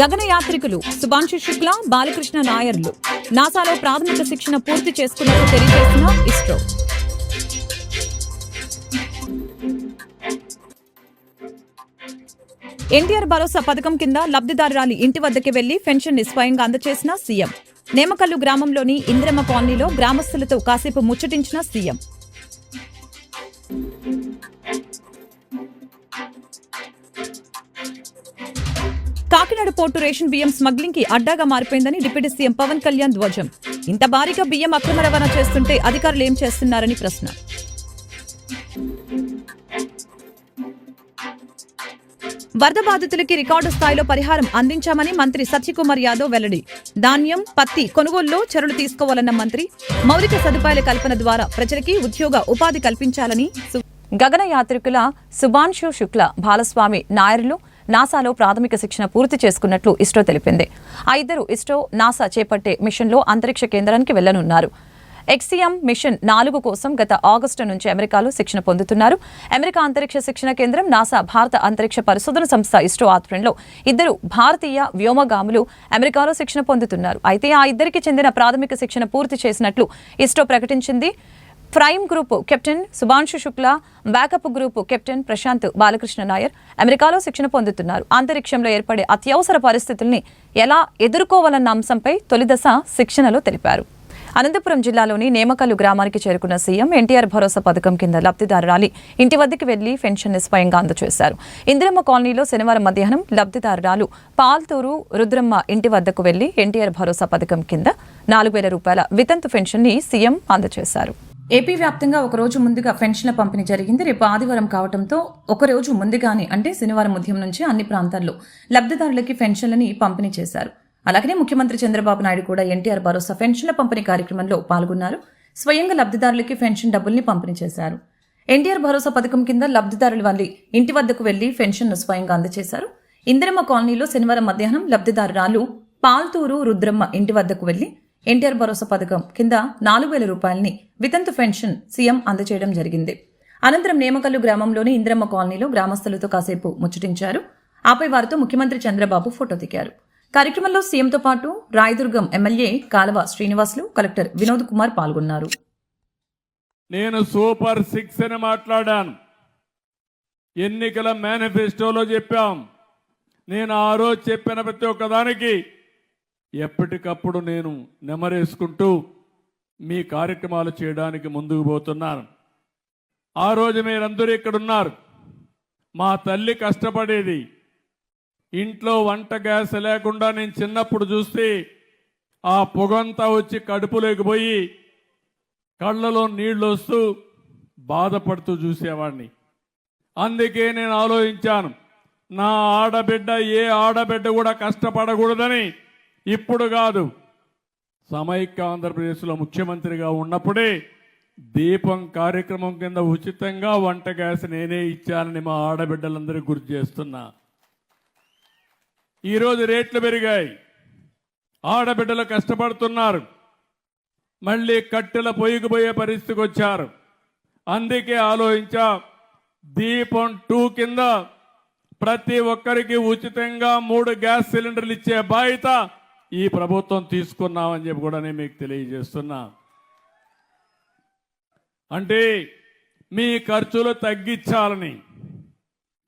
గగనయాత్రికులు శుభాంశు శుక్ల బాలకృష్ణ నాయర్లు. నాసాలో ప్రాథమిక శిక్షణ పూర్తి చేసుకున్నట్టు తెలియజేసిన ఇస్రో. ఎన్టీఆర్ భరోసా పథకం కింద లబ్ధిదారురాలి ఇంటి వద్దకి వెళ్ళి పెన్షన్ని స్వయంగా అందజేసిన సీఎం. నేమకల్లు గ్రామంలోని ఇంద్రమ్మ కాలనీలో గ్రామస్తులతో కాసేపు ముచ్చటించిన సీఎం. కాకినాడ పోర్టు రేషన్ బియ్యం స్మగ్లింగ్కి అడ్డాగా మారిపోయిందని డిప్యూటీ సీఎం పవన్ కళ్యాణ్ ధ్వజం. ఇంత భారీగా బియ్యం అక్రమ రవాణా చేస్తుంటే అధికారులు ఏం చేస్తున్నారని ప్రశ్న. వరద బాధితులకి రికార్డు స్థాయిలో పరిహారం అందించామని మంత్రి సత్యకుమార్ యాదవ్ వెల్లడి. ధాన్యం పత్తి కొనుగోలులో చర్యలు తీసుకోవాలన్న మంత్రి మౌలిక సదుపాయాల కల్పన ద్వారా ప్రజలకి ఉద్యోగ ఉపాధి కల్పించాలని గగన గగనయాత్రికుల సుభాన్షు శుక్ల బాలస్వామి నాయరులు నాసాలో ప్రాథమిక శిక్షణ పూర్తి చేసుకున్నట్లు ఇస్రో తెలిపింది. ఆ ఇద్దరు ఇస్రో నాసా చేపట్టే మిషన్లో అంతరిక్ష కేంద్రానికి వెళ్ళనున్నారు ఎక్సిఎం మిషన్ నాలుగు కోసం గత ఆగస్టు నుంచి అమెరికాలో శిక్షణ పొందుతున్నారు. అమెరికా అంతరిక్ష శిక్షణ కేంద్రం నాసా భారత అంతరిక్ష పరిశోధన సంస్థ ఇస్రో ఆధ్వర్యంలో ఇద్దరు భారతీయ వ్యోమగాములు అమెరికాలో శిక్షణ పొందుతున్నారు. అయితే ఆ ఇద్దరికి చెందిన ప్రాథమిక శిక్షణ పూర్తి చేసినట్లు ఇస్రో ప్రకటించింది. Prime group captain Shubhanshu Shukla backup group captain Prashanth Balakrishna Nair అమెరికాలో శిక్షణ పొందుతున్నారు. అంతరిక్షంలో ఏర్పడే అత్యవసర పరిస్థితుల్ని ఎలా ఎదుర్కోవాలన్న అంశంపై తొలిదశ శిక్షణలో తెలిపారు. అనంతపురం జిల్లాలోని నేమకల్లు గ్రామానికి చేరుకున్న సీఎం ఎన్టీఆర్ భరోసా పథకం కింద లబ్ధిదారురాలి ఇంటి వద్దకు వెళ్ళి పెన్షన్ని స్వయంగా అందజేశారు ఇందిరమ్మ కాలనీలో శనివారం మధ్యాహ్నం లబ్ధిదారురాలు పాల్తూరు రుద్రమ్మ ఇంటి వద్దకు వెళ్ళి ఎన్టీఆర్ భరోసా పథకం కింద నాలుగు వేల రూపాయల వితంతు పెన్షన్ని సీఎం అందజేశారు ఏపీ వ్యాప్తంగా ఒకరోజు ముందుగా పెన్షన్ల పంపిణీ జరిగింది. రేపు ఆదివారం కావడంతో ఒకరోజు ముందుగానే అంటే శనివారం ఉదయం నుంచి అన్ని ప్రాంతాల్లో లబ్ధిదారులకి పెన్షన్లని పంపిణీ చేశారు. అలాగనే ముఖ్యమంత్రి చంద్రబాబు నాయుడు కూడా ఎన్టీఆర్ భరోసా పెన్షన్ల పంపిణీ కార్యక్రమంలో పాల్గొన్నారు. స్వయంగా లబ్ధిదారులకి పెన్షన్ డబ్బుల్ని పంపిణీ చేశారు. ఎన్టీఆర్ భరోసా పథకం కింద లబ్ధిదారుల వాళ్ళ ఇంటి వద్దకు వెళ్ళి పెన్షన్ను స్వయంగా అందజేశారు. ఇందిరమ్మ కాలనీలో శనివారం మధ్యాహ్నం లబ్ధిదారురాలు పాల్తూరు రుద్రమ్మ ఇంటి వద్దకు వెళ్ళి ఎన్టీఆర్ భరోసా పథకం కింద నాలుగు వేల రూపాయలని వితంతు పెన్షన్ సీఎం అందజేయడం జరిగింది. అనంతరం నేమకల్లు గ్రామంలోని ఇంద్రమ్మ కాలనీలో గ్రామస్తులతో కాసేపు ముచ్చటించారు. ఆపై వారితో ముఖ్యమంత్రి చంద్రబాబు ఫోటో దిగారు. కార్యక్రమంలో సీఎంతో పాటు రాయదుర్గం ఎమ్మెల్యే కాలవ శ్రీనివాసులు కలెక్టర్ వినోద్ కుమార్ పాల్గొన్నారు. నేను సూపర్ సిక్స్ అని మాట్లాడాను. ఎన్నికల మేనిఫెస్టోలో చెప్పాం. నేను ఆ రోజు చెప్పిన ప్రతి ఒక్కదానికి ఎప్పటికప్పుడు నేను నెమరేసుకుంటూ మీ కార్యక్రమాలు చేయడానికి ముందుకు పోతున్నాను. ఆ రోజు మీరందరూ ఇక్కడ ఉన్నారు మా తల్లి కష్టపడేది. ఇంట్లో వంట గ్యాస్ లేకుండా నేను చిన్నప్పుడు చూస్తే ఆ పొగంతా వచ్చి కడుపులోకి పోయి కళ్ళలో నీళ్ళు వస్తూ బాధపడుతూ చూసేవాడిని అందుకే నేను ఆలోచించాను నా ఆడబిడ్డ ఏ ఆడబిడ్డ కూడా కష్టపడకూడదని ఇప్పుడు కాదు. సమైక్య ఆంధ్రప్రదేశ్లో ముఖ్యమంత్రిగా ఉన్నప్పుడే దీపం కార్యక్రమం కింద ఉచితంగా వంట గ్యాస్ నేనే ఇచ్చానని మా ఆడబిడ్డలందరికీ గుర్తు చేస్తున్నా. ఈరోజు రేట్లు పెరిగాయి. ఆడబిడ్డలు కష్టపడుతున్నారు. మళ్ళీ కట్టెల పొయ్యిపోయే పరిస్థితికి వచ్చారు. అందుకే ఆలోచించా దీపం టూ కింద ప్రతి ఒక్కరికి ఉచితంగా మూడు గ్యాస్ సిలిండర్లు ఇచ్చే బాధ్యత ఈ ప్రభుత్వం తీసుకున్నామని చెప్పి కూడా నేను మీకు తెలియజేస్తున్నా. అంటే మీ ఖర్చులు తగ్గించాలని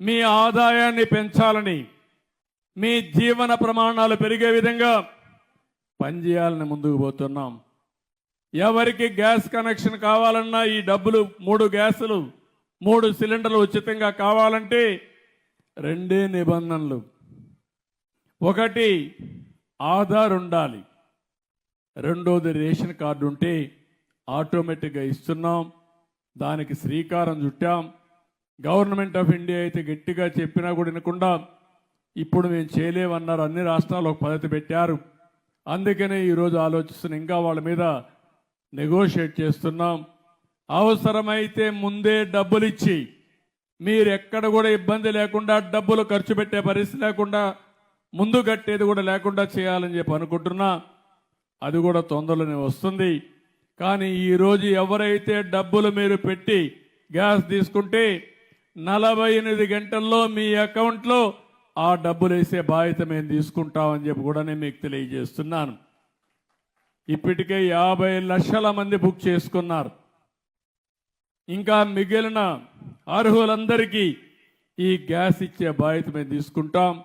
మీ ఆదాయాన్ని పెంచాలని మీ జీవన ప్రమాణాలు పెరిగే విధంగా పనిచేయాలని ముందుకు పోతున్నాం. ఎవరికి గ్యాస్ కనెక్షన్ కావాలన్నా ఈ డబ్బులు మూడు గ్యాసులు మూడు సిలిండర్లు ఉచితంగా కావాలంటే రెండే నిబంధనలు. ఒకటి ఆధార్ ఉండాలి రెండోది రేషన్ కార్డు ఉంటే ఆటోమేటిక్గా ఇస్తున్నాం. దానికి శ్రీకారం చుట్టాం. గవర్నమెంట్ ఆఫ్ ఇండియా అయితే గట్టిగా చెప్పినా కూడా వినకుండా ఇప్పుడు మేము చేయలేమన్నారు. అన్ని రాష్ట్రాలు ఒక పద్ధతి పెట్టారు. అందుకనే ఈరోజు ఆలోచిస్తున్న ఇంకా వాళ్ళ మీద నెగోషియేట్ చేస్తున్నాం. అవసరమైతే ముందే డబ్బులు ఇచ్చి మీరు ఎక్కడ కూడా ఇబ్బంది లేకుండా డబ్బులు ఖర్చు పెట్టే పరిస్థితి లేకుండా ముందు కట్టేది కూడా లేకుండా చేయాలని చెప్పి అనుకుంటున్నా. అది కూడా తొందరలోనే వస్తుంది. కానీ ఈరోజు ఎవరైతే డబ్బులు మీరు పెట్టి గ్యాస్ తీసుకుంటే నలభై ఎనిమిది గంటల్లో మీ అకౌంట్లో ఆ డబ్బులు వేసే బాధ్యత మేము తీసుకుంటామని చెప్పి కూడా నేను మీకు తెలియజేస్తున్నాను. ఇప్పటికే యాభై లక్షల మంది బుక్ చేసుకున్నారు. ఇంకా మిగిలిన అర్హులందరికీ ఈ గ్యాస్ ఇచ్చే బాధ్యత మేము తీసుకుంటాం.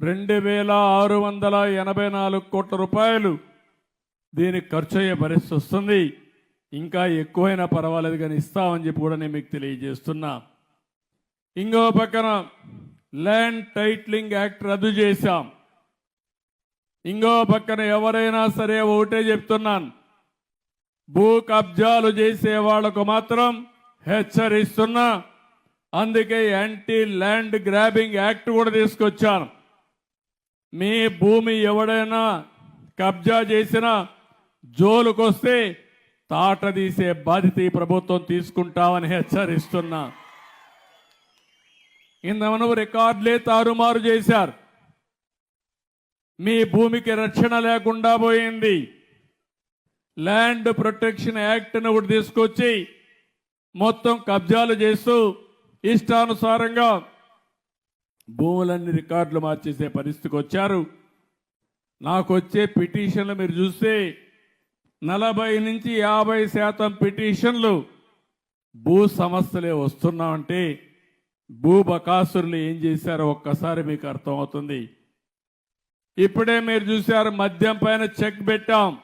రెండు వేల ఆరు వందల ఎనభై నాలుగు కోట్ల రూపాయలు. దీనికి ఖర్చు అయ్యే పరిస్థితి వస్తుంది. ఇంకా ఎక్కువైనా పర్వాలేదు కానీ ఇస్తామని చెప్పి కూడా నేను మీకు తెలియజేస్తున్నా. ఇంకో పక్కన ల్యాండ్ టైట్లింగ్ యాక్ట్ రద్దు చేశాం. ఇంకో పక్కన ఎవరైనా సరే ఒకటే చెప్తున్నాను. భూ కబ్జాలు చేసే వాళ్ళకు మాత్రం హెచ్చరిస్తున్నా. అందుకే యాంటీ ల్యాండ్ గ్రాబింగ్ యాక్ట్ కూడా తీసుకొచ్చాను. మీ భూమి ఎవడైనా కబ్జా చేసిన జోలుకొస్తే తాట తీసే బాధ్యత ఈ ప్రభుత్వం తీసుకుంటామని హెచ్చరిస్తున్నా. ఇంతమను రికార్డులే తారుమారు చేశారు. మీ భూమికి రక్షణ లేకుండా పోయింది. ల్యాండ్ ప్రొటెక్షన్ యాక్ట్ను ఒకటి తీసుకొచ్చి మొత్తం కబ్జాలు చేస్తూ ఇష్టానుసారంగా భూములన్నీ రికార్డులు మార్చేసే పరిస్థితికి వచ్చారు. నాకు వచ్చే పిటిషన్లు మీరు చూస్తే నలభై నుంచి యాభై శాతం పిటిషన్లు భూ సమస్యలే వస్తున్నామంటే భూ బకాసురులు ఏం చేశారో ఒక్కసారి మీకు అర్థమవుతుంది. ఇప్పుడే మీరు చూశారు మద్యం పైన చెక్ పెట్టాం.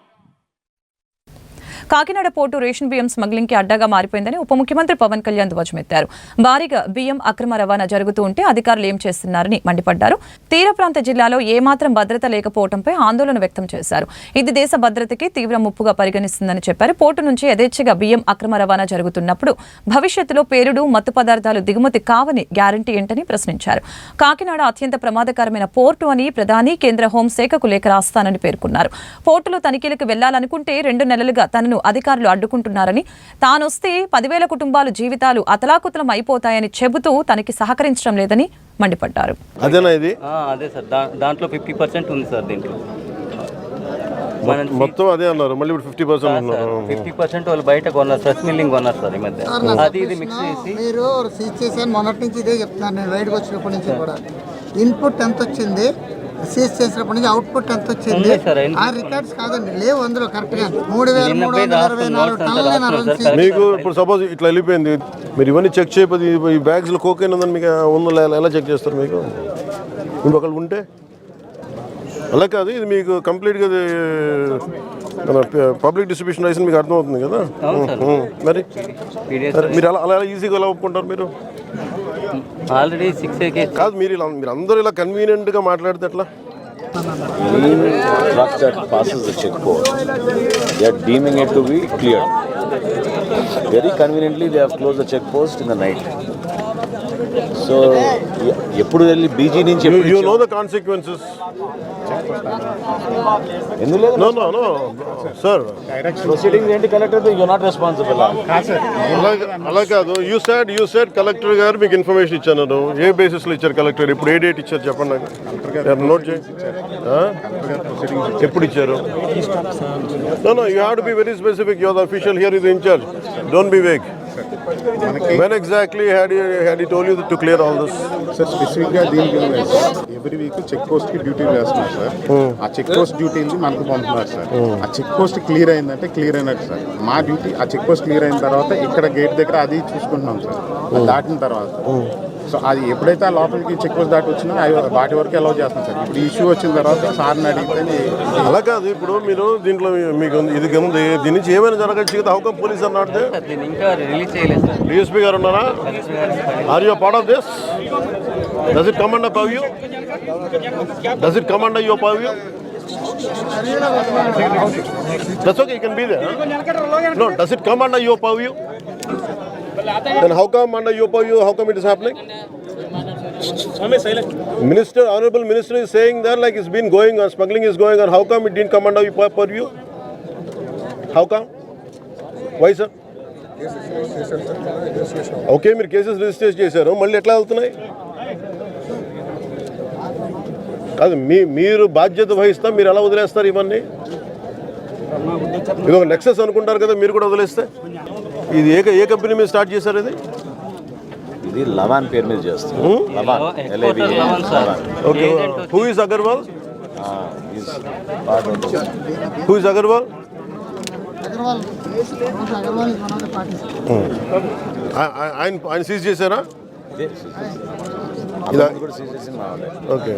కాకినాడ పోర్టు రేషన్ బియ్యం స్మగ్లింగ్కి అడ్డాగా మారిపోయిందని ఉప ముఖ్యమంత్రి పవన్ కళ్యాణ్ ధ్వజమెత్తారు. భారీగా బియ్యం అక్రమ రవాణా జరుగుతూ ఉంటే అధికారులు ఏం చేస్తున్నారని మండిపడ్డారు. తీర ప్రాంత జిల్లాలో ఏమాత్రం భద్రత లేకపోవడంపై ఆందోళన వ్యక్తం చేశారు. ఇది దేశ భద్రతకి తీవ్ర ముప్పుగా పరిగణిస్తుందని చెప్పారు. పోర్టు నుంచి యథేచ్ఛగా బియ్యం అక్రమ రవాణా జరుగుతున్నప్పుడు భవిష్యత్తులో పేరుడు మత్తు పదార్థాలు దిగుమతి కావని గ్యారంటీ ఏంటని ప్రశ్నించారు. కాకినాడ అత్యంత ప్రమాదకరమైన పోర్టు అని ప్రధాని కేంద్ర హోంశాఖకు లేఖ రాస్తానని పేర్కొన్నారు. పోర్టులో తనిఖీలకు వెళ్ళాలనుకుంటే రెండు నెలలుగా తనను అధికారులు అడ్డుకుంటున్నారని. తానొస్తే పదివేల కుటుంబాలు జీవితాలు అతలాకుతలం అయిపోతాయని చెబుతూ తనకి సహకరించడం లేదని మండిపడ్డారు. అదేనా ఇది? ఆ, అదే సార్. దాంట్లో ఫిఫ్టీ పర్సెంట్ ఉంది సార్ దీంట్లో. మనం మొత్తం అదే అన్నారు. మళ్ళీ ఇప్పుడు ఫిఫ్టీ పర్సెంట్ ఫిఫ్టీ పర్సెంట్ వాళ్ళు బయట కొన్నారు ఫ్రెష్ మిల్లింగ్ కొన్నారు సార్ ఈ మధ్య. అది ఇది మిక్స్ చేసి. మీరు సీజ్ చేశాను మొన్నటి నుంచి ఇదే చెప్తున్నాను నేను బయటకు వచ్చినప్పటి నుంచి కూడా. ఇన్పుట్ ఎంత వచ్చింది సీజ్ చేసినప్పటి నుంచి అవుట్పుట్ ఎంత వచ్చింది. ఆ రికార్డ్స్ కాదండి లేవు అందులో కరెక్ట్గా. మూడు వేల మూడు వందల రాసుకున్న నాలుగు టన్నులు మీకు ఇప్పుడు సపోజ్ ఇట్లా వెళ్ళిపోయింది మీరు ఇవన్నీ చెక్ చేయకపోతే ఈ- ఈ బ్యాగ్స్లో కోకైన్ ఉందని మీకు ఉందో లే- ఎలా చెక్ చేస్తారు మీకు? ఒకళ్ళు ఉంటే? అలా కాదు ఇది మీకు కంప్లీట్గా మన పబ్లిక్ డిస్ట్రిబ్యూషన్ రైస్ మీకు అర్థమవుతుంది కదా? మరి? మీరు అలా అలా ఈజీగా ఎలా ఒప్పుకుంటారు మీరు? ఆల్రెడీ సిక్స్ ఏకే కాదు మీరు ఇలా మీరు అందరూ ఇలా కన్వీనియంట్గా మాట్లాడితే ఎట్లా truck that passes the checkpost, they are deeming it to be cleared. Very conveniently, they have closed the checkpost in the night. So ఎప్పుడు వెళ్ళి బీజీ నుంచి యూ నో? ద కాన్సిక్వెన్సెస్ ఎందుకు లేదు? No no no sir proceeding ఏంటి collector you not responsible అలా అలా కాదు. You side you side collector గారు మీకు ఇన్ఫర్మేషన్ ఇచ్చాను. ఏ బేసిస్లో ఇచ్చారు కలెక్టర్ ఇప్పుడు ఏ డేట్ ఇచ్చారు చెప్పండి నాకు. నోట్ చేయి. ఆ? ఎప్పుడు ఇచ్చారు? No no you have to be very specific your official here is incharge don't be vague when exactly had had told you to clear all this sir స్పెసిఫిక్గా దీనికి ఎవ్రీ వీక్ చెక్ పోస్ట్కి duty వేస్తున్నారు sir ఆ check post డ్యూటీని మనకు పంపుతున్నారు sir ఆ check post clear అయిందంటే క్లియర్ అయినట్టు సార్ మా డ్యూటీ ఆ చెక్ పోస్ట్ క్లియర్ అయిన తర్వాత ఇక్కడ గేట్ దగ్గర అది చూసుకుంటున్నాం సార్ అది దాటిన తర్వాత సో అది ఎప్పుడైతే ఆ లోపలికి చెక్ పోస్ట్ దాటి వచ్చినా అవి వాటి వరకు అలౌ చేస్తాం సార్ ఇప్పుడు ఇష్యూ వచ్చిన తర్వాత సార్ని అడిగితే అలా కాదు ఇప్పుడు మీరు దీంట్లో మీకు ఉంది- ఇది ఉంది దీని నుంచి ఏమైనా జరగచ్చు కదా హౌకం పోలీస్ అన్నాడు సార్ దీన్ని ఇంకా రిలీజ్ చేయలేదు సార్ డిఎస్పీ గారు ఉన్నారా are you part of this does it command up you does it command you pow That's okay, you can be there. huh? No, does it come under your purview? Then how come under your purview, how come it is happening? Minister, Honorable Minister is saying that like it's been going on, smuggling is going on, how come it didn't come under your purview? How come? Why sir? Okay మీరు cases register చేశారు మళ్ళీ ఎట్లా వెళ్తున్నాయి కాదు మీ మీరు బాధ్యత వహిస్తా మీరు ఎలా వదిలేస్తారు ఇవన్నీ ఇది ఒక నెక్సెస్ అనుకుంటారు కదా మీరు కూడా వదిలేస్తే ఇది ఏ ఏ కంపెనీ మీద స్టార్ట్ చేశారు ఇది? ఇది లవాన్ పేరు మీద చేస్తాం Lavan L A B Lavan. Sir. Lavan. Okay who is Agarwal who is Agarwal Agarwal Agarwal is one of the parties ఆ- ఆ- ఆయన ఆయన సీజ్ చేశారా. ఓకే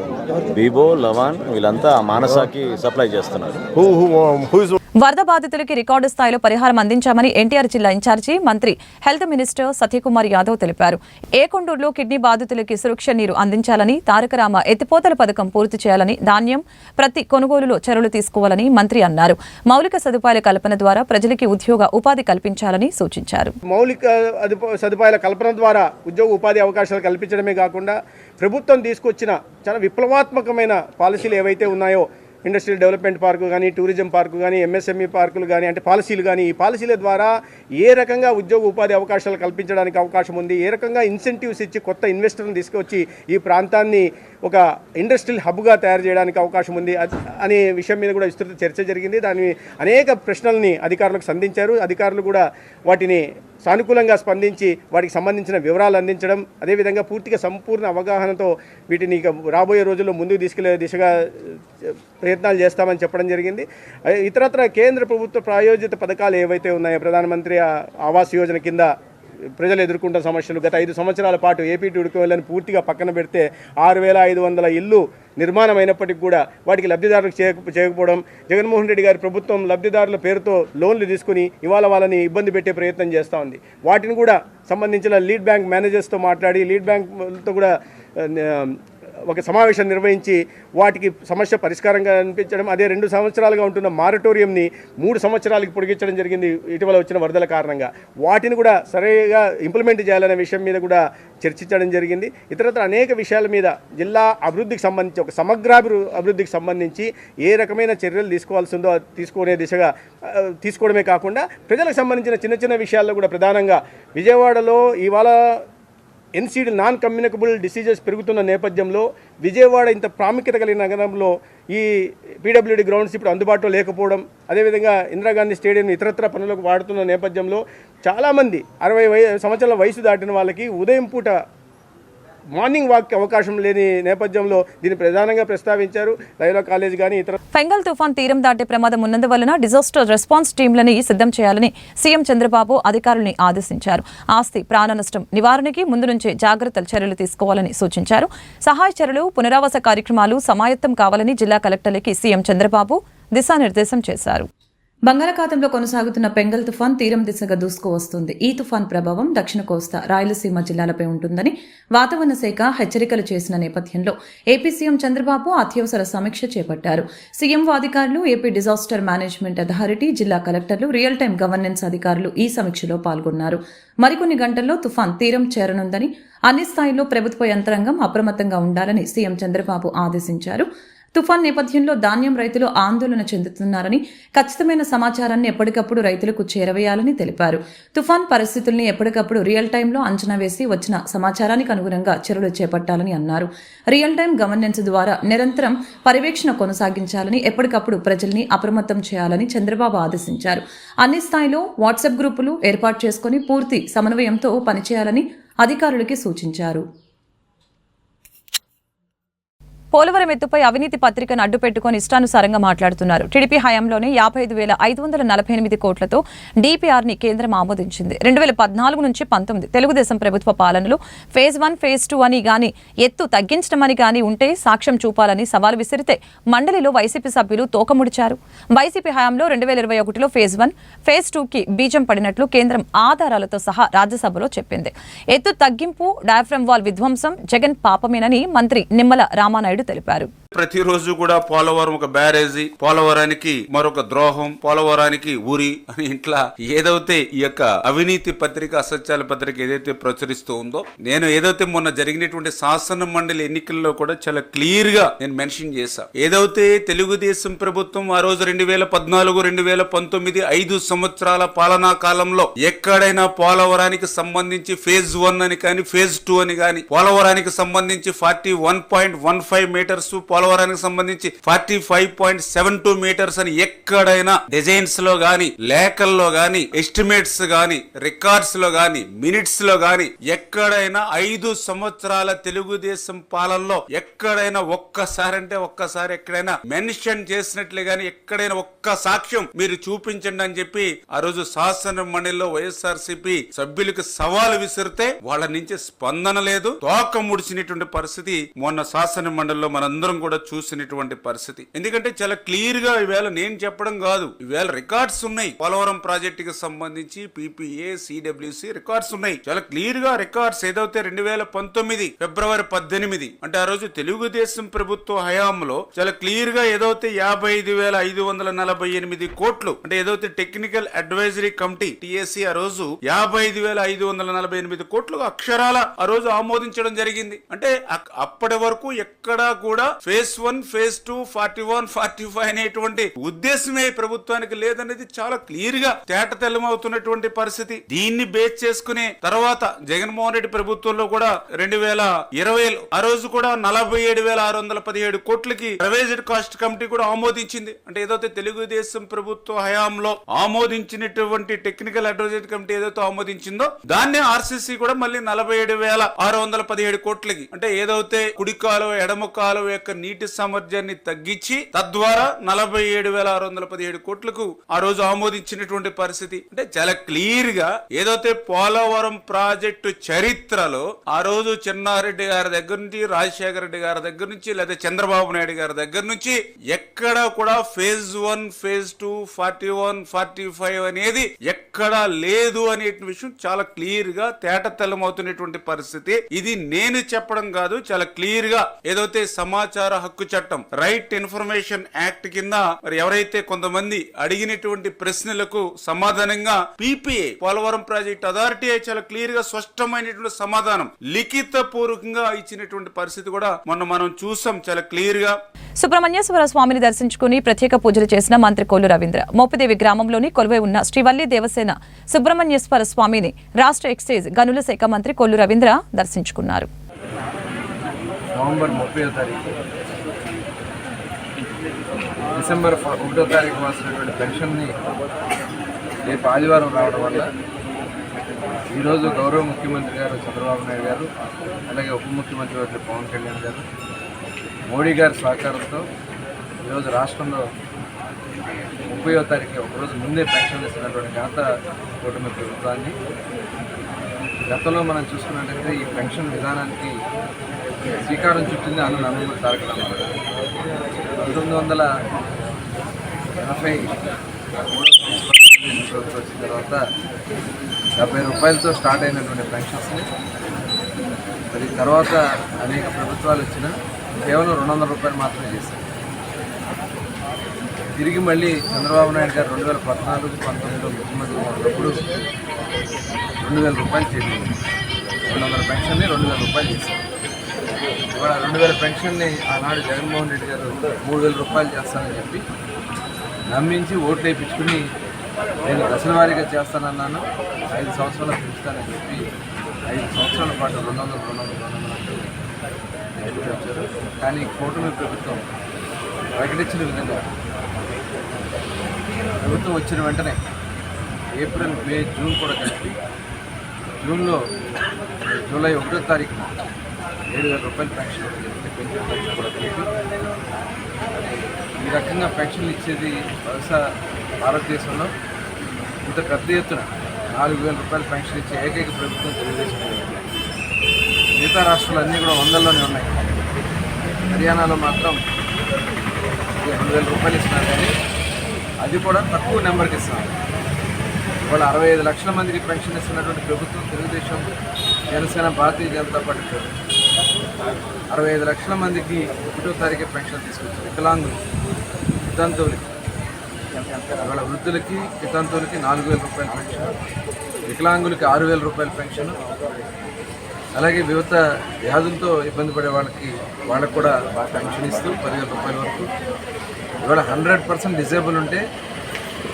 బీబో లవాన్ వీళ్ళంతా మానసాకి సప్లై చేస్తున్నారు. హూ హూ హూ ఇస్ వరద బాధితులకి రికార్డు స్థాయిలో పరిహారం అందించామని ఎన్టీఆర్ జిల్లా ఇన్ఛార్జి మంత్రి హెల్త్ మినిస్టర్ సత్యకుమార్ యాదవ్ తెలిపారు. ఏకొండూరులో కిడ్నీ బాధితులకి సురక్ష నీరు అందించాలని తారకరామ ఎత్తిపోతల పథకం పూర్తి చేయాలని ధాన్యం ప్రతి కొనుగోలులో చర్యలు తీసుకోవాలని మంత్రి అన్నారు. మౌలిక సదుపాయాల కల్పన ద్వారా ప్రజలకి ఉద్యోగ ఉపాధి కల్పించాలని సూచించారు. మౌలిక సదుపాయాల కల్పన ద్వారా ఉద్యోగ ఉపాధి అవకాశాలు కల్పించడమే కాకుండా ప్రభుత్వం తీసుకొచ్చిన చాలా విప్లవాత్మకమైన పాలసీలు ఏవైతే ఉన్నాయో ఇండస్ట్రియల్ డెవలప్మెంట్ పార్కు కానీ టూరిజం పార్కు కానీ ఎంఎస్ఎంఈ పార్కులు కానీ అంటే పాలసీలు కానీ ఈ పాలసీల ద్వారా ఏ రకంగా ఉద్యోగ ఉపాధి అవకాశాలు కల్పించడానికి అవకాశం ఉంది ఏ రకంగా ఇన్సెంటివ్స్ ఇచ్చి కొత్త ఇన్వెస్టర్ని తీసుకొచ్చి ఈ ప్రాంతాన్ని ఒక ఇండస్ట్రియల్ హబ్గా తయారు చేయడానికి అవకాశం ఉంది అనే విషయం మీద కూడా విస్తృత చర్చ జరిగింది. దాని అనేక ప్రశ్నల్ని అధికారులకు సంధించారు. అధికారులు కూడా వాటిని సానుకూలంగా స్పందించి వాటికి సంబంధించిన వివరాలు అందించడం అదేవిధంగా పూర్తిగా సంపూర్ణ అవగాహనతో వీటిని ఇక రాబోయే రోజుల్లో ముందుకు తీసుకెళ్ళే దిశగా ప్రయత్నాలు చేస్తామని చెప్పడం జరిగింది. ఇతరత్ర కేంద్ర ప్రభుత్వ ప్రాయోజిత పథకాలు ఏవైతే ఉన్నాయో ప్రధానమంత్రి ఆవాస్ యోజన కింద ప్రజలు ఎదుర్కొంటున్న సమస్యలు గత ఐదు సంవత్సరాల పాటు ఏపీ టుడికి పూర్తిగా పక్కన పెడితే ఆరు వేల ఐదు వందల ఇల్లు నిర్మాణం అయినప్పటికీ కూడా వాటికి లబ్ధిదారులకు చేయక చేయకపోవడం జగన్మోహన్ రెడ్డి గారి ప్రభుత్వం లబ్ధిదారుల పేరుతో లోన్లు తీసుకుని ఇవాళ వాళ్ళని ఇబ్బంది పెట్టే ప్రయత్నం చేస్తూ ఉంది. వాటిని కూడా సంబంధించిన లీడ్ బ్యాంక్ మేనేజర్స్తో మాట్లాడి లీడ్ బ్యాంక్తో కూడా ఒక సమావేశం నిర్వహించి వాటికి సమస్య పరిష్కారంగా అనిపించడం అదే రెండు సంవత్సరాలుగా ఉంటున్న మారటోరియంని మూడు సంవత్సరాలకి పొడిగించడం జరిగింది. ఇటీవల వచ్చిన వరదల కారణంగా వాటిని కూడా సరిగా ఇంప్లిమెంట్ చేయాలనే విషయం మీద కూడా చర్చించడం జరిగింది. ఇతరత్ర అనేక విషయాల మీద జిల్లా అభివృద్ధికి సంబంధించి ఒక సమగ్రాభివృ అభివృద్ధికి సంబంధించి ఏ రకమైన చర్యలు తీసుకోవాల్సిందో అది తీసుకునే దిశగా తీసుకోవడమే కాకుండా ప్రజలకు సంబంధించిన చిన్న చిన్న విషయాల్లో కూడా ప్రధానంగా విజయవాడలో ఇవాళ ఎన్సీడీ నాన్ కమ్యూనికబుల్ డిసీజెస్ పెరుగుతున్న నేపథ్యంలో విజయవాడ ఇంత ప్రాముఖ్యత కలిగిన నగరంలో ఈ పీడబ్ల్యూడి గ్రౌండ్స్ ఇప్పుడు అందుబాటులో లేకపోవడం అదేవిధంగా ఇందిరాగాంధీ స్టేడియం ఇతరత్ర పనులకు వాడుతున్న నేపథ్యంలో చాలామంది అరవై సంవత్సరాల వయసు దాటిన వాళ్ళకి ఉదయం పూట మార్నింగ్ వాక్ అవకాశం లేని నేపథ్యంలో దీన్ని ప్రధానంగా ప్రస్తావించారు లైలా కాలేజ్ కానీ ఇతర ఫెంగల్ తుఫాన్ తీరం దాటే ప్రమాదం ఉన్నందువలన డిజాస్టర్ రెస్పాన్స్ టీంలని సిద్ధం చేయాలని సీఎం చంద్రబాబు అధికారుల్ని ఆదేశించారు. ఆస్తి ప్రాణ నష్టం నివారణకి ముందు నుంచే జాగ్రత్తలు చర్యలు తీసుకోవాలని సూచించారు. సహాయ చర్యలు పునరావాస కార్యక్రమాలు సమాయత్తం కావాలని జిల్లా కలెక్టర్లకి సీఎం చంద్రబాబు దిశానిర్దేశం చేశారు. బంగాళాఖాతంలో కొనసాగుతున్న పెంగల్ తుఫాన్ తీరం దిశగా దూసుకు వస్తుంది ఈ తుఫాన్ ప్రభావం దక్షిణ కోస్తా రాయలసీమ జిల్లాలపై ఉంటుందని వాతావరణ శాఖ హెచ్చరికలు చేసిన నేపథ్యంలో ఏపీ సీఎం చంద్రబాబు అత్యవసర సమీక్ష చేపట్టారు. సీఎం అధికారులు ఏపీ డిజాస్టర్ మేనేజ్మెంట్ అథారిటీ జిల్లా కలెక్టర్లు రియల్ టైం గవర్నెన్స్ అధికారులు ఈ సమీక్షలో పాల్గొన్నారు. మరికొన్ని గంటల్లో తుఫాన్ తీరం చేరనుందని అన్ని స్థాయిల్లో ప్రభుత్వ యంత్రాంగం అప్రమత్తంగా ఉండాలని సీఎం చంద్రబాబు ఆదేశించారు. తుఫాన్ నేపథ్యంలో ధాన్యం రైతులు ఆందోళన చెందుతున్నారని ఖచ్చితమైన సమాచారాన్ని ఎప్పటికప్పుడు రైతులకు చేరవేయాలని తెలిపారు. తుఫాన్ పరిస్థితుల్ని ఎప్పటికప్పుడు రియల్ టైంలో అంచనా వేసి వచ్చిన సమాచారానికి అనుగుణంగా చర్యలు చేపట్టాలని అన్నారు. రియల్ టైం గవర్నెన్స్ ద్వారా నిరంతరం పర్యవేక్షణ కొనసాగించాలని ఎప్పటికప్పుడు ప్రజల్ని అప్రమత్తం చేయాలని చంద్రబాబు ఆదేశించారు. అన్ని స్థాయిలో వాట్సాప్ గ్రూపులు ఏర్పాటు చేసుకుని పూర్తి సమన్వయంతో పనిచేయాలని అధికారులకి సూచించారు. పోలవరం ఎత్తుపై అవినీతి పత్రికను అడ్డుపెట్టుకుని ఇష్టానుసారంగా మాట్లాడుతున్నారు. టీడీపీ హయాంలోనే యాభై ఐదు వేల ఐదు వందల నలభై ఎనిమిది కోట్లతో డిపిఆర్ని కేంద్రం ఆమోదించింది. రెండు వేల పద్నాలుగు నుంచి పంతొమ్మిది తెలుగుదేశం ప్రభుత్వ పాలనలో ఫేజ్ వన్ ఫేజ్ టూ అని గాని ఎత్తు తగ్గించడమని గాని ఉంటే సాక్ష్యం చూపాలని సవాల్ విసిరితే మండలిలో వైసీపీ సభ్యులు తోకముడిచారు. వైసీపీ హయాంలో రెండు వేల ఇరవై ఒకటిలో ఫేజ్ వన్ ఫేజ్ టూ కి బీజం పడినట్లు కేంద్రం ఆధారాలతో సహా రాజ్యసభలో చెప్పింది. ఎత్తు తగ్గింపు డయాఫ్రమ్ వాల్ విధ్వంసం జగన్ పాపమేనని మంత్రి నిమ్మల రామానాయుడు తెలిపారు ప్రతిరోజు కూడా పోలవరం ఒక బ్యారేజీ పోలవరానికి మరొక ద్రోహం పోలవరానికి ఉరి అని ఇట్లా ఏదైతే ఈ యొక్క అవినీతి పత్రిక అసత్యాల పత్రిక ఏదైతే ప్రచురిస్తూ ఉందో నేను ఏదైతే మొన్న జరిగినటువంటి శాసన మండలి ఎన్నికల్లో కూడా చాలా క్లియర్గా నేను మెన్షన్ చేశా. ఏదైతే తెలుగుదేశం ప్రభుత్వం ఆ రోజు రెండు వేల పద్నాలుగు రెండు వేల పంతొమ్మిది ఐదు సంవత్సరాల పాలనా కాలంలో ఎక్కడైనా పోలవరానికి సంబంధించి ఫేజ్ వన్ అని కానీ ఫేజ్ టూ అని కానీ పోలవరానికి సంబంధించి forty one point one five metres పోల పోలవరానికి సంబంధించి forty five point seven two metres అని ఎక్కడైనా డిజైన్స్లో గాని లేఖల్లో గాని ఎస్టిమేట్స్ గాని రికార్డ్స్లో గాని మినిట్స్లో గాని ఎక్కడైనా ఐదు సంవత్సరాల తెలుగుదేశం పాలనలో ఎక్కడైనా ఒక్కసారి అంటే ఒక్కసారి ఎక్కడైనా మెన్షన్ చేసినట్లే గాని ఎక్కడైనా ఒక్క సాక్ష్యం మీరు చూపించండి అని చెప్పి ఆ రోజు శాసన మండలిలో వైఎస్ఆర్ సభ్యులకు సవాలు విసిరితే వాళ్ళ నుంచి స్పందన లేదు. తోక ముడిచినటువంటి పరిస్థితి మొన్న శాసన మండలిలో మనందరం కూడా చూసినటువంటి పరిస్థితి. ఎందుకంటే చాలా క్లియర్గా ఈవేళ నేను చెప్పడం కాదు. ఈవేళ రికార్డ్స్ ఉన్నాయి. పోలవరం ప్రాజెక్టుకి సంబంధించి పిపిఏ సిడబ్ల్యూసి రికార్డ్స్ ఉన్నాయి. చాలా క్లియర్గా రికార్డ్స్ ఏదైతే రెండు వేల పంతొమ్మిది ఫిబ్రవరి పద్దెనిమిది అంటే ఆ రోజు తెలుగుదేశం ప్రభుత్వ హయాంలో చాలా క్లియర్గా ఏదైతే యాభై ఐదు వేల ఐదు వందల నలభై ఎనిమిది కోట్లు అంటే ఏదైతే టెక్నికల్ అడ్వైజరీ కమిటీ టిఎస్సి ఆ రోజు యాభై ఐదు వేల ఐదు వందల నలభై ఎనిమిది కోట్లు అక్షరాల ఆ రోజు ఆమోదించడం జరిగింది. అంటే అప్పటి వరకు ఎక్కడా కూడా phase one phase two forty one forty five అనేటువంటి ఉద్దేశమే ప్రభుత్వానికి లేదనేది చాలా క్లియర్గా తేట తెల్లమవుతున్నటువంటి పరిస్థితి. దీన్ని బేస్ చేసుకునే తర్వాత జగన్మోహన్ రెడ్డి ప్రభుత్వంలో కూడా రెండు వేల ఇరవై ఆ రోజు కూడా నలభై ఏడు వేల ఆరు వందల పదిహేడు కోట్లకి రివైజ్డ్ కాస్ట్ కమిటీ కూడా ఆమోదించింది. అంటే ఏదైతే తెలుగుదేశం ప్రభుత్వ హయాంలో ఆమోదించినటువంటి టెక్నికల్ అడ్వైజరీ కమిటీ ఏదైతే ఆమోదించిందో దాన్నే ఆర్సీసీ కూడా మళ్ళీ నలభై ఏడు వేల ఆరు వందల పదిహేడు కోట్లకి. అంటే ఏదైతే కుడి కాలువ ఎడమ కాలువ యొక్క నీటి సామర్థ్యాన్ని తగ్గించి తద్వారా నలభై ఏడు వేల ఆరు వందల పదిహేడు కోట్లకు ఆ రోజు ఆమోదించినటువంటి పరిస్థితి. అంటే చాలా క్లియర్గా ఏదైతే పోలవరం ప్రాజెక్టు చరిత్రలో ఆ రోజు చిన్నారెడ్డి గారి దగ్గర నుంచి రాజశేఖర రెడ్డి గారి దగ్గర నుంచి లేదా చంద్రబాబు నాయుడు గారి దగ్గర నుంచి ఎక్కడ కూడా phase one phase two forty one forty five అనేది ఎక్కడా లేదు అనే విషయం చాలా క్లియర్గా తేట తెల్లమవుతున్నటువంటి పరిస్థితి. ఇది నేను చెప్పడం కాదు చాలా క్లియర్గా ఏదైతే సమాచార హక్కు చట్టం రైట్ ఇన్ఫర్మేషన్ యాక్ట్ కింద మరి ఎవరైతే కొంతమంది అడిగినటువంటి ప్రశ్నలకు సమాధానంగా పీపీఏ పోలవరం ప్రాజెక్ట్ అథారిటీ చాలా క్లియర్గా స్పష్టమైనటువంటి సమాధానం లిఖిత పూర్వకంగా ఇచ్చినటువంటి పరిస్థితి కూడా మొన్న మనం చూసాం చాలా క్లియర్గా. సుబ్రహ్మణ్యేశ్వర స్వామిని దర్శించుకుని ప్రత్యేక పూజలు చేసిన మంత్రి కొల్లు రవీంద్ర మోపిదేవి గ్రామంలోని కొలువై ఉన్న శ్రీవల్లి దేవసేన సుబ్రహ్మణ్యేశ్వర స్వామిని రాష్ట్ర ఎక్సైజ్ గనుల శాఖ మంత్రి కొల్లు రవీంద్ర దర్శించుకున్నారు. నవంబర్ ముప్పై తారీఖు. డిసెంబర్ ఒకటో తారీఖు వస్తున్నటువంటి పెన్షన్ని రేపు ఆదివారం రావడం వల్ల ఈరోజు గౌరవ ముఖ్యమంత్రి గారు చంద్రబాబు నాయుడు గారు అలాగే ఉప ముఖ్యమంత్రి గారు పవన్ కళ్యాణ్ గారు మోడీ గారి సహకారంతో ఈరోజు రాష్ట్రంలో ముప్పయో తారీఖు ఒకరోజు ముందే పెన్షన్ ఇస్తున్నటువంటి ఘనత కూటమి ప్రభుత్వాన్ని. గతంలో మనం చూసుకున్నట్లయితే ఈ పెన్షన్ విధానానికి శ్రీకారం చుట్టింది అన్న నందమూరి తారక రామారావు పంతొమ్మిది వందల ఎనభై మూడో సంవత్సరం ప్రభుత్వం వచ్చిన తర్వాత డెబ్బై రూపాయలతో స్టార్ట్ అయినటువంటి పెన్షన్స్ని. మరి తర్వాత అనేక ప్రభుత్వాలు వచ్చినా కేవలం రెండు వందల రూపాయలు మాత్రమే చేశారు. తిరిగి మళ్ళీ చంద్రబాబు నాయుడు గారు రెండు వేల పద్నాలుగు పంతొమ్మిదిలో ముఖ్యమంత్రి ఉన్నప్పుడు రెండు వేల రూపాయలు చేసింది రెండు వందల పెన్షన్ని రెండు వేల రూపాయలు చేశారు. ఇవాళ రెండు వేల పెన్షన్ని ఆనాడు జగన్మోహన్ రెడ్డి గారు మూడు వేల రూపాయలు చేస్తానని చెప్పి నమ్మించి ఓట్లు వేయించుకుని నేను దశల వారీగా చేస్తానన్నాను. ఐదు సంవత్సరాలు పెంచుతానని చెప్పి ఐదు సంవత్సరాల పాటు రెండు వందలు రెండు వందలు రెండు వందలు వచ్చారు కానీ కూటమి ప్రభుత్వం ప్రకటించిన విధంగా ప్రభుత్వం వచ్చిన వెంటనే ఏప్రిల్ మే జూన్ కూడా కలిపి జూన్లో జూలై ఒకటో తారీఖున ఏడు వేల రూపాయల పెన్షన్ పెన్షన్ పెన్షన్ కూడా కలిపి ఈ రకంగా పెన్షన్లు ఇచ్చేది బహుశా భారతదేశంలో. ఇంత పెద్ద ఎత్తున నాలుగు వేల రూపాయలు పెన్షన్ ఇచ్చే ఏకైక ప్రభుత్వం తెలుగుదేశం మిగతా రాష్ట్రాలు అన్నీ కూడా వందల్లోనే ఉన్నాయి. హర్యానాలో మాత్రం రెండు వేల రూపాయలు ఇస్తున్నారు కానీ అది కూడా తక్కువ నెంబర్కి ఇస్తున్నారు. ఇవాళ అరవై ఐదు లక్షల మందికి పెన్షన్ ఇస్తున్నటువంటి ప్రభుత్వం తెలుగుదేశం జనసేన భారతీయ జనతా పార్టీ ప్రభుత్వం. అరవై ఐదు లక్షల మందికి ఒకటో తారీఖు పెన్షన్ తీసుకొచ్చారు వికలాంగులు. వితంతువులకి వాళ్ళ వృద్ధులకి వితంతువులకి నాలుగు వేల రూపాయల పెన్షన్ వికలాంగులకి ఆరు వేల రూపాయల పెన్షన్. అలాగే వివిధ వ్యాధులతో ఇబ్బంది పడే వాళ్ళకి వాళ్ళకు కూడా పెన్షన్ ఇస్తూ పదివేల రూపాయల వరకు. ఇవాళ హండ్రెడ్ పర్సెంట్ డిజేబుల్ ఉంటే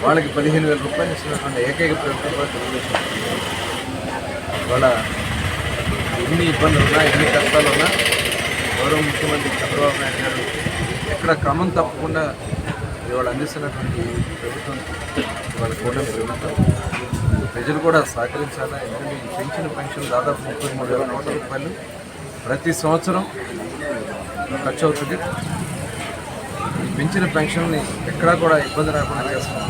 వాళ్ళకి పదిహేను వేల రూపాయలు ఇస్తున్నటువంటి ఏకైక ప్రభుత్వం కూడా తెలుగుదేశం. ఇవాళ ఎన్ని ఇబ్బందులు ఉన్నా ఎన్ని కష్టాలు ఉన్నా గౌరవ ముఖ్యమంత్రి చంద్రబాబు నాయుడు గారు ఎక్కడ క్రమం తప్పకుండా ఇవాళ అందిస్తున్నటువంటి ప్రభుత్వం ఇవాళ కూటమి ప్రభుత్వం ప్రజలు కూడా సహకరించాలా? ఎందుకంటే ఈ పెన్షన్ పెన్షన్ దాదాపు ముప్పై మూడు వేల నూట రూపాయలు ప్రతి సంవత్సరం ఖర్చు అవుతుంది. ఈ పెంచిన పెన్షన్ని ఎక్కడా కూడా ఇబ్బంది రాకుండా చేస్తున్నాం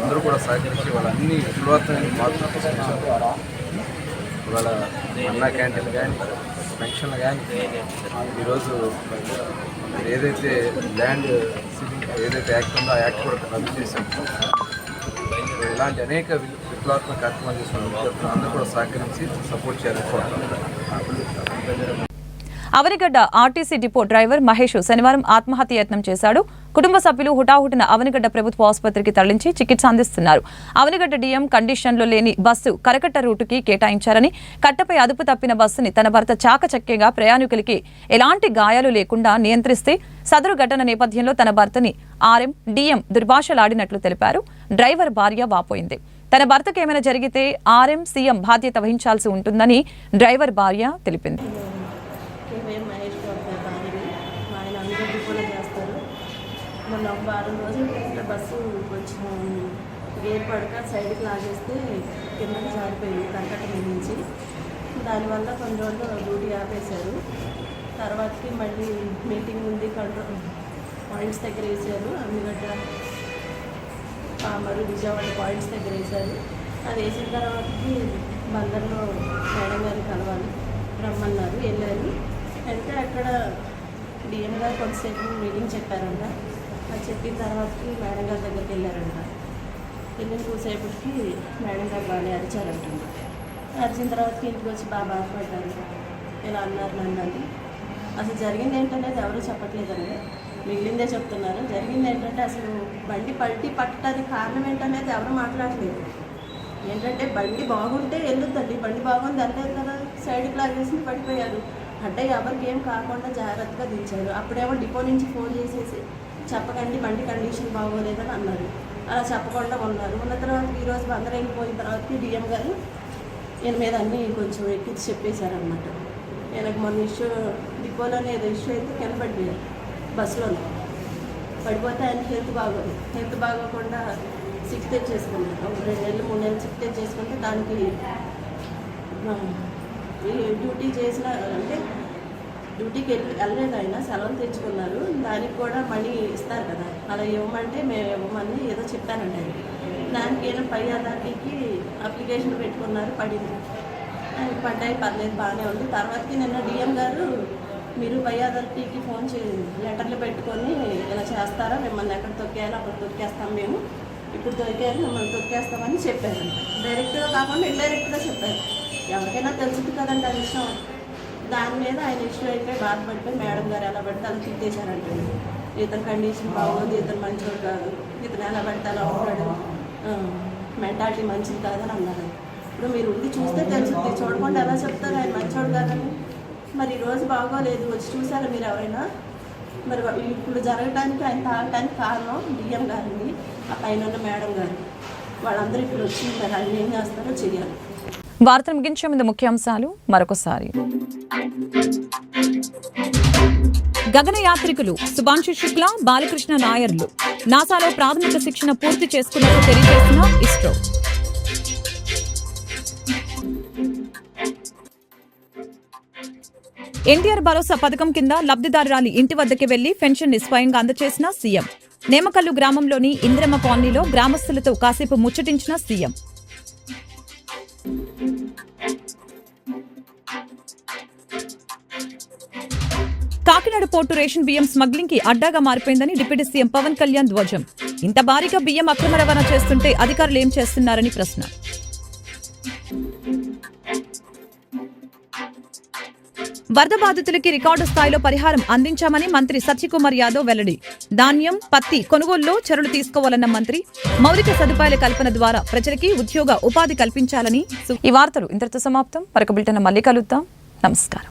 అందరూ కూడా సహకరించి వాళ్ళ అన్ని విలువత్తమైన మార్పులు తీసుకొచ్చారు ఇవాళ అన్నా క్యాంటీన్ కానీ పెన్షన్లు కానీ ఈరోజు ఏదైతే ల్యాండ్ ఏదైతే యాక్ట్ ఉందో ఆ యాక్ట్ కూడా రద్దు చేశాం. ఇలాంటి అనేక విప్లవాత్మక కార్యక్రమాలు చేసిన అందరూ కూడా సహకరించి సపోర్ట్ చేయాలని Avanigadda RTC depot driver Mahesh శనివారం ఆత్మహత్య యత్నం చేశాడు. కుటుంబ సభ్యులు హుటాహుటిన అవనిగడ్డ ప్రభుత్వ ఆసుపత్రికి తరలించి చికిత్స అందిస్తున్నారు. అవనిగడ్డ డిఎం కండిషన్లో లేని బస్సు కరకట్ట రూటుకి కేటాయించారని కట్టపై అదుపు తప్పిన బస్సుని తన భర్త చాకచక్యంగా ప్రయాణికులకి ఎలాంటి గాయాలు లేకుండా నియంత్రిస్తే సదరు ఘటన నేపథ్యంలో తన భర్తని ఆర్ఎం డిఎం దుర్భాషలాడినట్లు తెలిపారు. డ్రైవర్ భార్య వాపోయింది. తన భర్తకు ఏమైనా జరిగితే ఆర్ఎం సీఎం బాధ్యత వహించాల్సి ఉంటుందని డ్రైవర్ భార్య తెలిపింది కేవీఎం మహేష్ గారు గారి భార్యని మా ఆయన అందరూ డిపోలో చేస్తారు మొన్న వారం రోజులు ఇట్లా బస్సు కొంచెం గేర్ పడక సైడ్కి లాగేస్తే కిందకి జారిపోయింది కర్కట నుంచి. దానివల్ల కొన్ని రోజులు డ్యూటీ ఆపేశారు. తర్వాతకి మళ్ళీ మీటింగ్ ఉంది కంట్రోల్ పాయింట్స్ దగ్గర వేసారు అమ్మిగడ్డ పామరు విజయవాడ పాయింట్స్ దగ్గర వేశారు. అది వేసిన తర్వాతకి బందర్లో మేడం గారిని కలవాలి రమ్మన్నారు వెళ్ళారు. అంటే అక్కడ డిఎం గారు కొంతసేపు మీటింగ్ చెప్పారంట. అది చెప్పిన తర్వాతకి మేడం గారి దగ్గరికి వెళ్ళారంట. వెళ్ళిన కూసేపటికి మేడం గారు బాగానే అరిచారంటుంది అరిచిన తర్వాతకి ఇంటికి వచ్చి బాగా బాధపడ్డారు ఇలా అన్నారు నన్ను అని. అసలు జరిగింది ఏంటనేది ఎవరూ చెప్పట్లేదండి. మిగిలిందే చెప్తున్నారు. జరిగింది ఏంటంటే అసలు బండి పల్టీ పట్టడానికి కారణం ఏంటనేది ఎవరు మాట్లాడలేదు. ఏంటంటే బండి బాగుంటే వెళ్ళొద్దండి. బండి బాగుంది అంటే కదా సైడ్కి లాగేసి పడిపోయారు. అంటే ఎవరికి ఏం కాకుండా జాగ్రత్తగా దించారు. అప్పుడేమో డిపో నుంచి ఫోన్ చేసేసి చెప్పకండి బండి కండిషన్ బాగోలేదని అన్నారు. అలా చెప్పకుండా ఉన్నారు. ఉన్న తర్వాత ఈరోజు బందర్ వెళ్ళిపోయిన తర్వాత డిఎం గారు ఈయన మీద అన్నీ కొంచెం ఎక్కించి చెప్పేశారనమాట ఈయనకు మొన్న ఇష్యూ డిపోలోనే ఏదో ఇష్యూ అయితే కింద పడిపోయారు బస్సులోనే. పడిపోతే ఆయన హెల్త్ బాగోదు. హెల్త్ బాగోకుండా సిక్ తెచ్చేసుకున్నాడు ఒక రెండు నెలలు మూడు నెలలు సిక్ తెచ్చేసుకుంటే దానికి ఈ డ్యూటీ చేసిన అంటే డ్యూటీకి వెళ్ళి వెళ్ళలేదు ఆయన సెలవులు తెచ్చుకున్నారు. దానికి కూడా మనీ ఇస్తారు కదా. అలా ఇవ్వమంటే మేము ఇవ్వమని ఏదో చెప్పానండి ఆయన. దానికి ఏదో పై అథారిటీకి అప్లికేషన్ పెట్టుకున్నారు పడింది. ఆయన పడ్డాయి పర్లేదు బాగానే ఉంది. తర్వాతకి నిన్న డిఎం గారు మీరు పై అథారిటీకి ఫోన్ చే లెటర్లు పెట్టుకొని ఇలా చేస్తారా మిమ్మల్ని ఎక్కడ తొక్కేయాలి అక్కడ తొక్కేస్తాం మేము. ఇప్పుడు దొరికారు మిమ్మల్ని తొక్కేస్తామని చెప్పారు డైరెక్ట్గా కాకుండా ఇండైరెక్ట్గా చెప్పారు. ఎవరికైనా తెలుసుది కదండి ఆ విషయం. దాని మీద ఆయన ఇష్యూ అయిపోయి బాధపడిపోయి మేడం గారు ఎలా పడితే అలా తిట్టేశారంటే. ఇతని కండిషన్ బాగోదు ఇతను మంచివాడు కాదు ఇతను ఎలా పడితే అలా ఉంటాడు. మెంటాలిటీ మంచిది కాదని అన్నారు. ఇప్పుడు మీరు ఉండి చూస్తే తెలుస్తుంది. చూడకుండా ఎలా చెప్తారు? ఆయన మంచివాడు కాదని. మరి ఈరోజు రోజు బాగోలేదు. వచ్చి చూసారా మీరు ఎవరైనా? మరి ఇప్పుడు జరగడానికి ఆయన తాగటానికి కారణం డిఎం గారిని ఆ పైన ఉన్న మేడం గారు. వాళ్ళందరూ ఇప్పుడు వచ్చి మరి ఆయన ఏం చేస్తారో చెయ్యాలి. వార్తలు ముగించే ముందు ముఖ్యాంశాలు మరొకసారి. గగనయాత్రికులు సుభాంశు శుక్ల బాలకృష్ణ నాయర్లు. నాసాలో ప్రాథమిక శిక్షణ పూర్తి చేసుకున్నట్టు తెలియజేసిన ఇస్రో. ఎన్టీఆర్ భరోసా పథకం కింద లబ్ధిదారురాలి ఇంటి వద్దకి వెళ్ళి పెన్షన్ని స్వయంగా అందజేసిన సీఎం. నేమకల్లు గ్రామంలోని ఇంద్రమ్మ కాలనీలో గ్రామస్తులతో కాసేపు ముచ్చటించిన సీఎం. కాకినాడ పోర్టు రేషన్ బియ్యం స్మగ్లింగ్కి అడ్డాగా మారిపోయిందని డిప్యూటీ సీఎం పవన్ కళ్యాణ్ ధ్వజం. ఇంత భారీగా బియ్యం అక్రమ రవాణా చేస్తుంటే అధికారులు ఏం చేస్తున్నారని ప్రశ్న. వరద బాధితులకి రికార్డు స్థాయిలో పరిహారం అందించామని మంత్రి సత్యకుమార్ యాదవ్ వెల్లడి. ధాన్యం పత్తి కొనుగోలులో చర్యలు తీసుకోవాలన్న మంత్రి మౌలిక సదుపాయాల కల్పన ద్వారా ప్రజలకి ఉద్యోగ ఉపాధి కల్పించాలని ఈ వార్తలు ఇంతటితో సమాప్తం. మరొక బిల్టన్ మళ్ళీ కలుద్దాం. నమస్కారం.